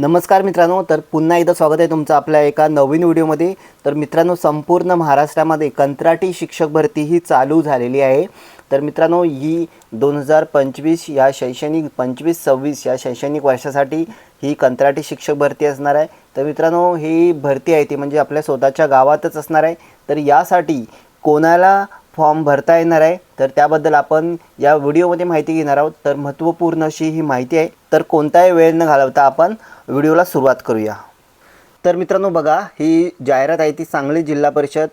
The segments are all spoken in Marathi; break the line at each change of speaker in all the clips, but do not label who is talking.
नमस्कार मित्रांनो तर पुन्हा एकदा स्वागत आहे तुमचं आपल्या एका नवीन व्हिडिओमध्ये. तर मित्रांनो संपूर्ण महाराष्ट्रामध्ये कंत्राटी शिक्षक भरती ही चालू झालेली आहे. तर मित्रांनो ही दोन हजार पंचवीस या शैक्षणिक पंचवीस सव्वीस या शैक्षणिक वर्षासाठी ही कंत्राटी शिक्षक भरती असणार आहे. तर मित्रांनो ही भरती आहे ती म्हणजे आपल्या स्वतःच्या गावातच असणार आहे. तर यासाठी कोणाला फॉर्म भरता येणार आहे. तर त्याबद्दल आपण या व्हिडिओमध्ये माहिती घेणार आहोत. तर महत्त्वपूर्ण अशी ही माहिती आहे. तर कोणताही वेळ न घालवता आपण व्हिडिओला सुरुवात करूया. तर मित्रांनो बघा ही जाहिरात आहे ती सांगली जिल्हा परिषद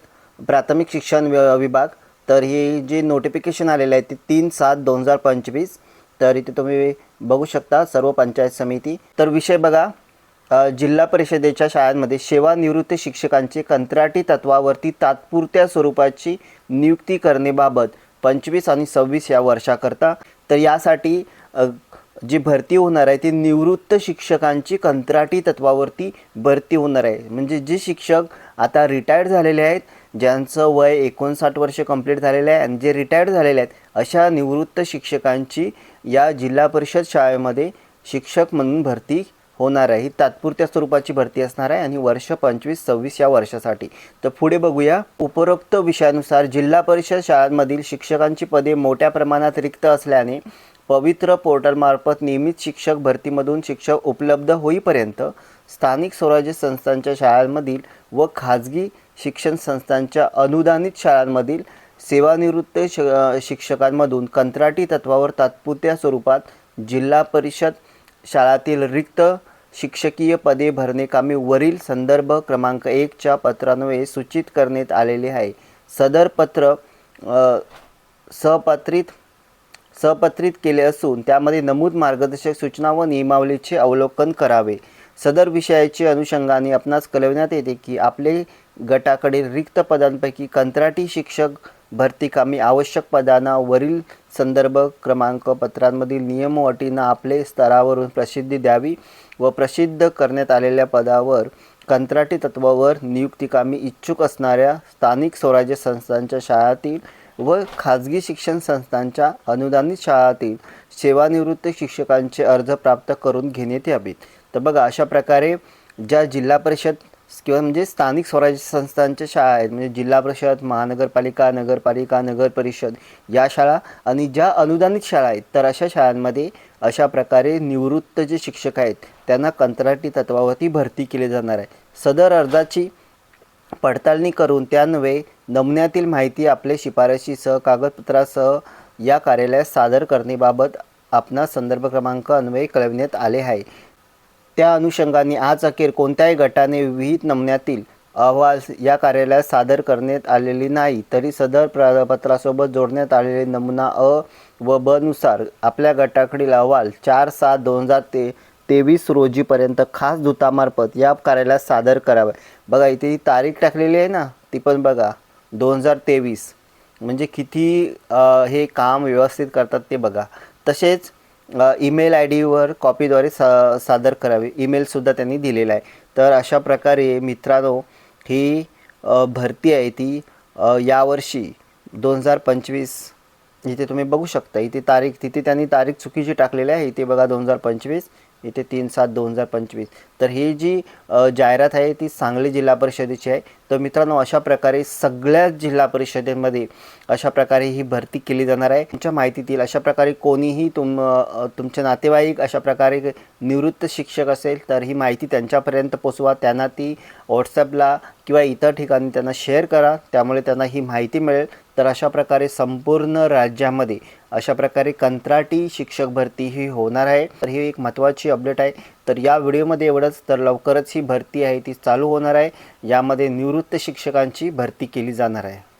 प्राथमिक शिक्षण विभाग. तर ही जे नोटिफिकेशन आलेलं आहे ते तीन सात दोन हजार पंचवीस. तर इथे तुम्ही बघू शकता सर्व पंचायत समिती. तर विषय बघा. जिल्हा परिषदेच्या शाळांमध्ये सेवानिवृत्त शिक्षकांचे कंत्राटी तत्वावरती तात्पुरत्या स्वरूपाची नियुक्ती करणेबाबत पंचवीस आणि सव्वीस या वर्षाकरता. तर यासाठी जी भरती होणार आहे ती निवृत्त शिक्षकांची कंत्राटी तत्वावरती भरती होणार आहे. म्हणजे जे शिक्षक आता रिटायर्ड झालेले आहेत ज्यांचं वय एकोणसाठ वर्ष कंप्लीट झालेलं आहे आणि जे रिटायर्ड झालेले आहेत अशा निवृत्त शिक्षकांची या जिल्हा परिषद शाळेमध्ये शिक्षक म्हणून भरती होणार आहे. ही तात्पुरत्या स्वरूपाची भरती असणार आहे आणि वर्ष पंचवीस सव्वीस या वर्षासाठी. तर पुढे बघूया. उपरोक्त विषयानुसार जिल्हा परिषद शाळांमधील शिक्षकांची पदे मोठ्या प्रमाणात रिक्त असल्याने पवित्र पोर्टलमार्फत नियमित शिक्षक भरतीमधून शिक्षक उपलब्ध होईपर्यंत स्थानिक स्वराज्य संस्थांच्या शाळांमधील व खाजगी शिक्षण संस्थांच्या अनुदानित शाळांमधील सेवानिवृत्त श शिक्षकांमधून कंत्राटी तत्वावर तात्पुरत्या स्वरूपात जिल्हा परिषद शाळातील रिक्त शिक्षकीय पदे भरणे कामी वरील संदर्भ क्रमांक एकच्या पत्रान्वये सूचित करण्यात आलेले आहे. सदर पत्र सपत्रित सहपत्रित सहपत्रित केले असून त्यामध्ये नमूद मार्गदर्शक सूचना व नियमावलीचे अवलोकन करावे. सदर विषयाचे अनुषंगाने आपणास कळविण्यात येते की आपले गटाकडील रिक्त पदांपैकी कंत्राटी शिक्षक भरती कामी आवश्यक पदांना वरील संदर्भ क्रमांक पत्रांमधील नियम व अटींना आपले स्तरावरून प्रसिद्धी द्यावी व प्रसिद्ध करण्यात आलेल्या पदावर कंत्राटी तत्वावर नियुक्तीकामी इच्छुक असणाऱ्या स्थानिक स्वराज्य संस्थांच्या शाळातील व खाजगी शिक्षण संस्थांच्या अनुदानित शाळातील सेवानिवृत्त शिक्षकांचे अर्ज प्राप्त करून घेण्यात यावेत. तर बघा अशा प्रकारे ज्या जिल्हा परिषद किंवा म्हणजे स्थानिक स्वराज्य संस्थांच्या शाळा आहेत म्हणजे जिल्हा परिषद महानगरपालिका नगरपालिका नगर परिषद या शाळा आणि ज्या अनुदानित शाळा आहेत तर अशा शाळांमध्ये अशा प्रकारे निवृत्त जे शिक्षक आहेत त्यांना कंत्राटी तत्वावरती भरती केली जाणार आहे. सदर अर्जाची पडताळणी करून त्यान्वये नमुन्यातील माहिती आपल्या शिफारशीसह कागदपत्रासह या कार्यालयात सादर करण्याबाबत आपणास संदर्भ क्रमांक अन्वये कळविण्यात आले आहे. त्या अनुषंगाने आज अखेर कोणत्याही गटाने विहित नमुन्यातील अहवाल या कार्यालयात सादर करण्यात आलेली नाही. तरी सदर प्रपत्रासोबत जोडण्यात आलेले नमुना अ व ब नुसार आपल्या गटाकडील अहवाल चार सात दोन हजार ते तेवीस रोजीपर्यंत खास दूतामार्फत या कार्यालयात सादर करावे. बघा इथे ही तारीख टाकलेली आहे ना? ती पण बघा दोन हजार तेवीस. म्हणजे किती हे काम व्यवस्थित करतात ते बघा. तसेच ईमेल आय डीवर कॉपीद्वारे सा सादर करावी. ईमेलसुद्धा त्यांनी दिलेला आहे. तर अशा प्रकारे मित्रांनो ही भरती आहे ती यावर्षी दोन हजार पंचवीस. इथे तुम्ही बघू शकता इथे तारीख तिथे त्यांनी तारीख चुकीची टाकलेली आहे. इथे बघा दोन हजार पंचवीस. इथे तीन सात दोन हजार पंचवीस. तर ही जी जाहिरात आहे ती सांगली जिल्हा परिषदेची आहे. तर मित्रांनो अशा प्रकारे सगळ्या जिल्हा परिषदेमध्ये अशा प्रकारे ही भरती केली जाणार आहे. तुमच्या माहितीतील अशा प्रकारे कोणीही तुम तुमचे नातेवाईक अशा प्रकारे निवृत्त शिक्षक असेल तर ही माहिती त्यांच्यापर्यंत पोचवा. त्यांना ती व्हॉट्सॲपला किंवा इतर ठिकाणी त्यांना शेअर करा. त्यामुळे त्यांना ही माहिती मिळेल. तर अशा प्रकारे संपूर्ण राज्यामध्ये अशा प्रकारे कंत्राटी शिक्षक भरती ही होणार आहे. तर ही एक महत्त्वाची अपडेट आहे. तर या व्हिडिओमध्ये एवढंच. तर लवकरच ही भरती आहे ती चालू होणार आहे. यामध्ये निवृत्त शिक्षकांची भरती केली जाणार आहे.